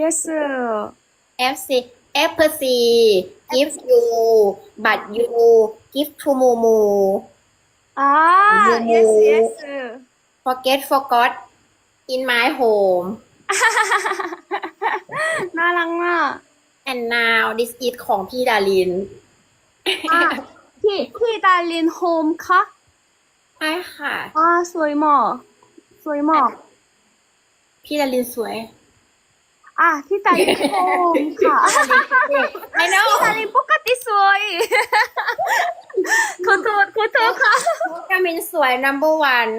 yes FC FC give you but you give to Mumu ah Momo. yes yes forget forgot in my home น่ารักมาก and now this is ของพี่ดารินอะพี่พี่ดารินโฮมค่ะใช่ค่ะ อ่าสวยมากสวยมากพี่ดารินสวย อะพี่ดารินโฮมค่ะ I know พี่ดารินปกติสวยขอโทษขอโทษค่ะน้องกามินสวย number one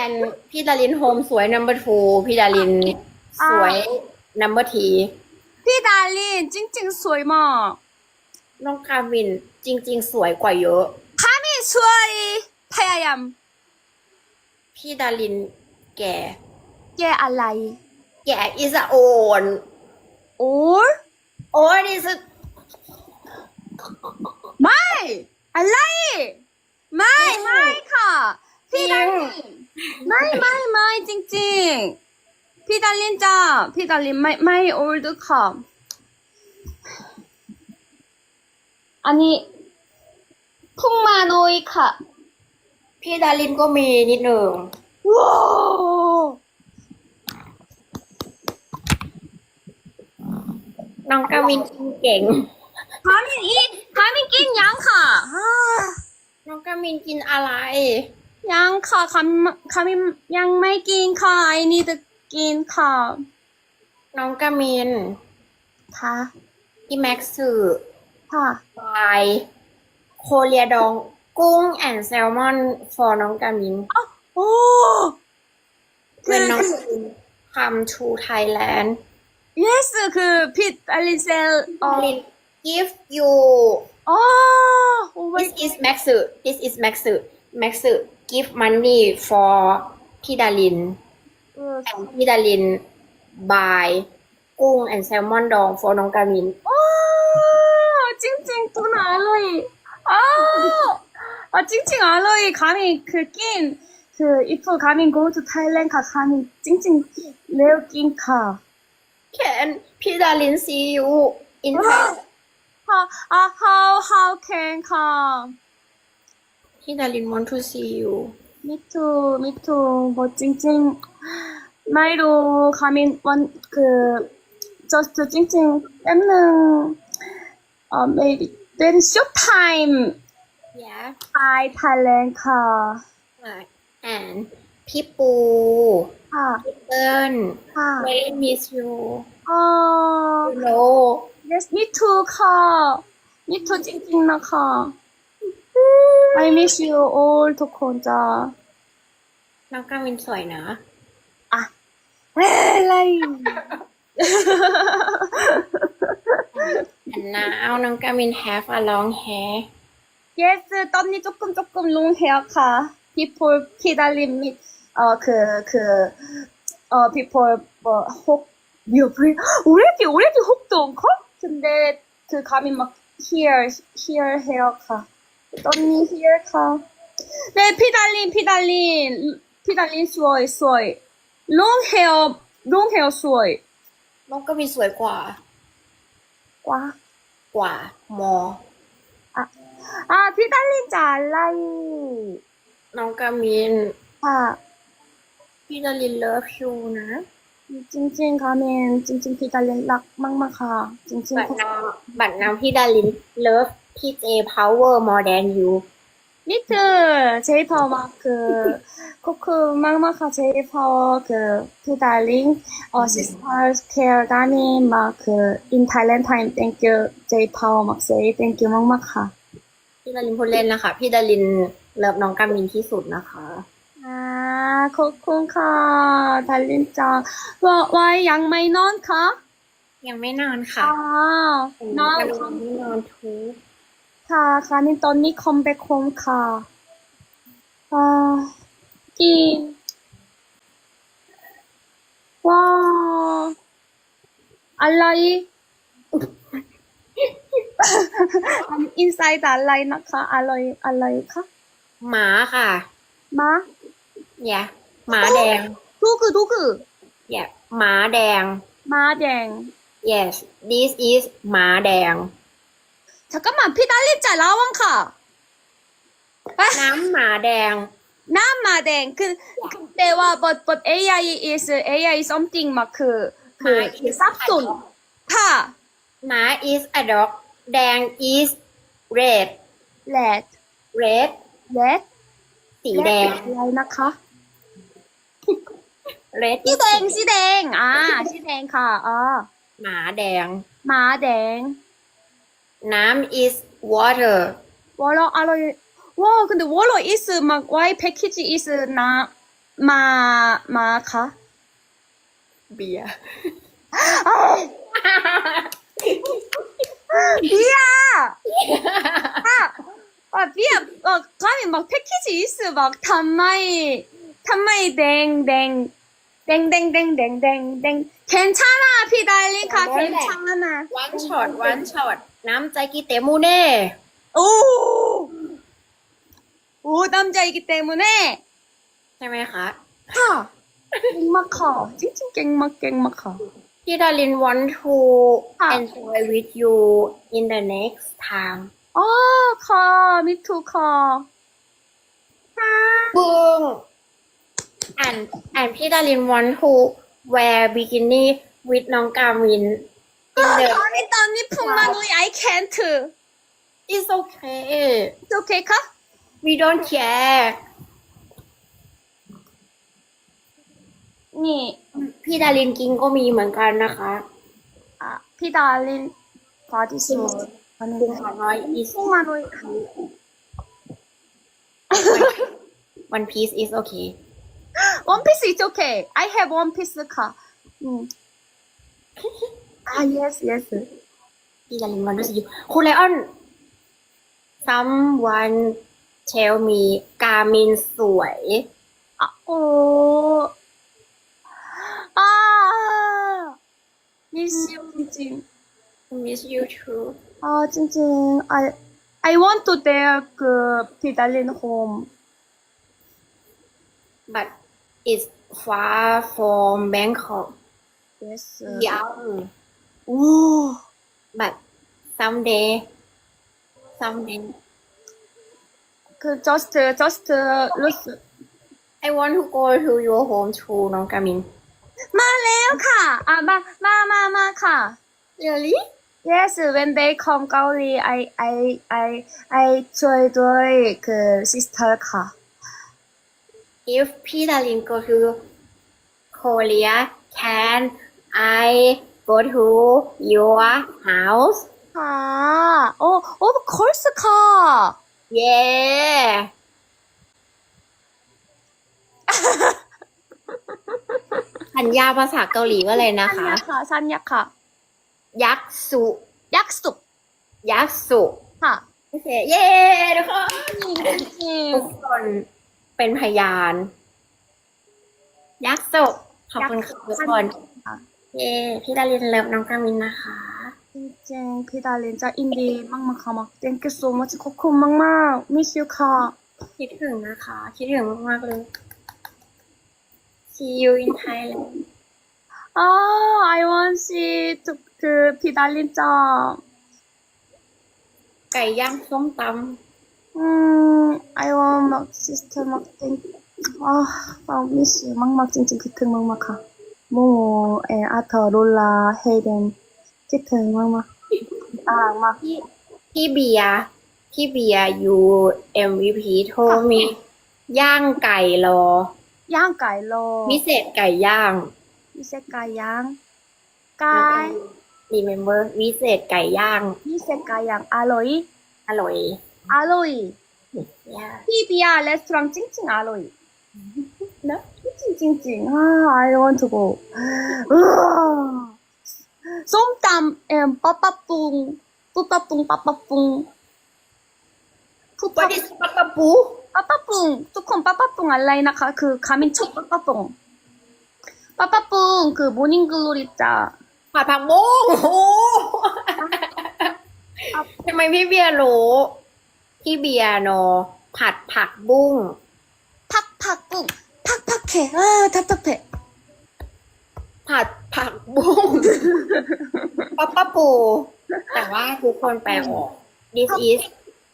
and พี่ดารินโฮมสวย number two พี่ดารินสวย number three พี่ดารินจริง ๆ สวยมากน้องกามินจริง ๆ สวยกว่าเยอะคามิสวยพยายามพี่ดารินแก่ แกอะไร แก่ is a old โอ้ old is a ไม่อะไรไม่ไม่ค่ะ พี่ดารินไม่ไม่ไม่จริงๆ พี่ดารินจ้า พี่ดารินไม่ไม่โอลด์ค่ะ อันนี้พุ่งมาโดยค่ะ พี่ดารินก็มีนิดหนึ่งว้าว น้องกามินกินเก่งคามินอีคามินกินยังค่ะอ่าน้องกามินกินอะไร ยังค่ะคามินคามินยังไม่กินค่ะ I need กินค่ะน้องกามินค่ะพี่แม็กซ์สื่อค่ะบายโคเรียดองกุ้งแอนแซลมอน for น้องกามินโอ้ when น้องกามิน come to Thailand yes คือพี่อลินเซลอ๋อ Lin give you อ๋อโอ้ this is Max this is Max Max give money for พี่ดารินเออ and พี่ดาริน buy กุ้ง and salmon ดอง for น้องกามินโอ้จริงจริงๆตัวไหนเลยอ๋ออะจริงจริงๆอร่อยคามินคือกินคือ if คามิน go to Thailand ค่ะคามินจริงจริงๆเร็วกินค่ะ can พี่ดาริน see you in Thailand ค่ะอะ how how can ค่ะพี่ดาริน want to see you me too me too บทจริงจริงๆไม่รู้คามินวันคือ just จริงจริงๆแป๊บนึงเอ่อ maybe very short time yeah Hi Thailand ค่ะ and พี่ปู ค่ะ พี่เติ้ล ค่ะ very miss you อ๋อ you know yes me too ค่ะ me too จริงๆนะคะ I miss you all ทุกคนจ้า น้องกามินสวยนะ อะไร and now น้องกามิน have a long hair yes ตอนนี้조금 조금 long hair ค่ะ people พี่ดาริมมิเอ่อคื อคือเอ่อ people 뭐 혹, 미어프리, already, already 혹도 않고? 근데 그 감이 막 here, here hair 가. 언니 here 가. 네, 피달린, 피달린, 피달린 수어이, 수어이. long hair, long hair 수어이. น้องกามินสวยกว่า 와. กว่า more 아, 피달린 잘라이. น้องกามิน 아, พี่ดารินเลิฟชูนะจริงๆค่ะเมนจริง ๆ พี่ดารินรักมากๆค่ะ จริงบัตรๆนำบัตรนำพี่ดารินเลิฟพี่เจพาวเวอร์มอร์แดนยูนี่คือเจพอมาคือก็คือมากมากค่ะเจพอคือพี่ดารินออสิสพาร์สเคอร์ดานีมาคืออินไทยแลนด์ไทม์ thank you เจพอมากเซ thank you มากมากค่ะ พี่ดารินพูดเล่นนะคะ พี่ดารินเลิฟน้องกามินที่สุดนะคะ คุกคุณค่ะดาลินจองว่าว่ยังไม่นอนคะยังไม่นอนค่ะอ้านอนยังค่มนอนทุกค่ะค่ะนี่ตอนนี้คอมไปคมค่ะอ่ากินว้าอะไรอินไซต์อะไรนะคะอะไรอะไรคะหมาค่ะหมา าหมาแดง 도그 도그 อย่าหมาแดง 마댕. yes this is หมาแดง 잠깐만, 피달리자 라왕카. น้ำหมาแดง 난 마댕. 그, 그때와, but, but AI is, AI something 막 그, 그, 마 그 is 쌉손. 파. หมา is a dog แดง is red 렛. red 렛. สีแดง 라이나카. red is 시댕, 시댕. 아, 시댕 카. 아. หมาแดง 마댕. น้ำ is water 월러 알로 와 근데 월러 is 막 와이 패키지 is 나 마 마카 เบียร์ 비야 아, 아 비야 어 감히 막 패키지 is 막 단마이 단마이 댕댕 댕댕댕댕댕댕 괜찮아 피달리카 원래. 괜찮아 one shot one shot น้ำใจกิเตมูเน่ 오! 오 남자이기 때문에 ใช่ไหมคะ 하 깽마카 찡찡 깽막 깽마카 พี่ดาริน want to ค่ะ enjoy with you in the next time 아, 카, 미투, 카. บึ้ง and and พี่ดาริน want to wear bikini with น้องกามิน in the 아니, 언니 풍만우이, I can't. it's okay It's okay, 카? we don't care 니, พี่ดารินกิงก็มีเหมือนกันนะคะ 아, 피달린, 바디수. คุณขอน้อย is 풍만우이. one piece is okay One piece, it's okay. I have one piece car. Mm. ah, yes, yes. พี่จะลิงวันรู้สึกอยู่คุณไลออน someone tell me กามินสวยอะโอ้อ่ miss you จริง miss you too อ๋อจริงๆ I I want to take พี่ดาริน home but is far from Bangkok. Yes, sir. Yeah. Ooh. But someday, someday. Just, uh, just uh, look. I want to go to your home too, ah, ma ka Really? Yes, when they come Gauri, I I I I joined with sister ค่ะ if Peterlin go to Korea can I go to your house ค่ะโอ้ of course ค่ะ yeah สัญญาภาษาเกาหลีว่าอะไรนะคะ ค่ะสั้นยักค่ะ ยักษ์สุ ยักษ์สุยักษ์สุค่ะ โอเค เย้ทุกคนทุกคน เป็นพยาน ยักษ์ศพขอบคุณทุกคนเอพี่ดารินเลิฟน้องกามินนะคะ จริงๆพี่ดารินจะอินดีมากมากค่ะเต็นกิสูมาจะควบคุมมากๆมิชิวค่ะคิดถึงนะคะ คิดถึงมากๆเลย see you in Thailand อ๋อ I want see คือพี่ดารินจอไก่ย่างส้มตำ 음, I want 막 sister 막 땡, 아, 막 미스 막막 찡찡 기특 막막하. 모모 에 아터 롤라 헤이덴 기특 막막. 아, 막 ำพี่พี่เบียร์พี่เบียร์ยู MVP โทรมีย่างไก่รอ 양가일로 พิเศษไก่ย่าง 미세가 양 까이 รีเมมเบอร์วิเศษไก่ย่าง 미세가 양 알로이 อร่อย 알로이 ย่า 피비아 레스토랑 찡찡 알로이 네? 찡찡찡찡 아 I want to go 으아 쏨땀 엠 빠빠뿡 뿌빠뿡 빠빠뿡 푸파 วันนี้ปักปะปู 빠빠뿡 뚜콘 빠빠뿡 알라이나카 그 가민 첫 빠빠뿡 빠빠뿡 그 모닝글로리 짜 ผัดผักบุ้งโอ้โหทำไมพี่เบียร์รู้ พี่เบียร์โนผัดผักบุ้ง 팍팍뿡 팍팍해 아 답답해 ผัดผ ผักบุ้งป๊อปป้าปู แต่ว่าทุกคนแปลออก this is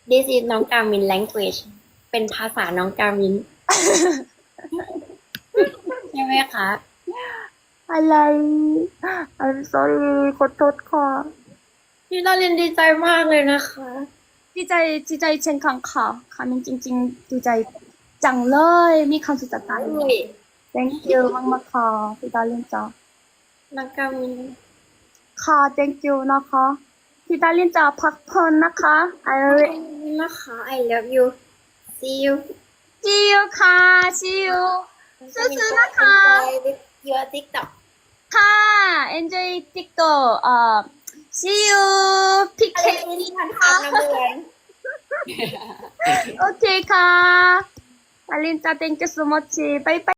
this is น้องกามิน language เป็นภาษาน้องกามิน ใช่ไหมคะ อะไร I'm sorry ขอโทษค่ะ พี่ดารินดีใจมากเลยนะคะ ดีใจดีใจเช่นกันค่ะคามินจริงๆดีใจจังเลย มีความสุขจังเลย thank you มากมากๆค่ะพี่ดารินจ้าน้องกามินค่ะ thank you นะคะพี่ดารินจ้าพักผ่อนนะคะ I นะคะ I love you see you see you ค่ะ see you สู้ๆนะคะ Enjoy with your TikTok ค่ะ enjoy TikTok เอ่อ see you พี่เคที่พันพันน้ำเดือนโอเคค่ะดารินจ้า thank you so much บายบาย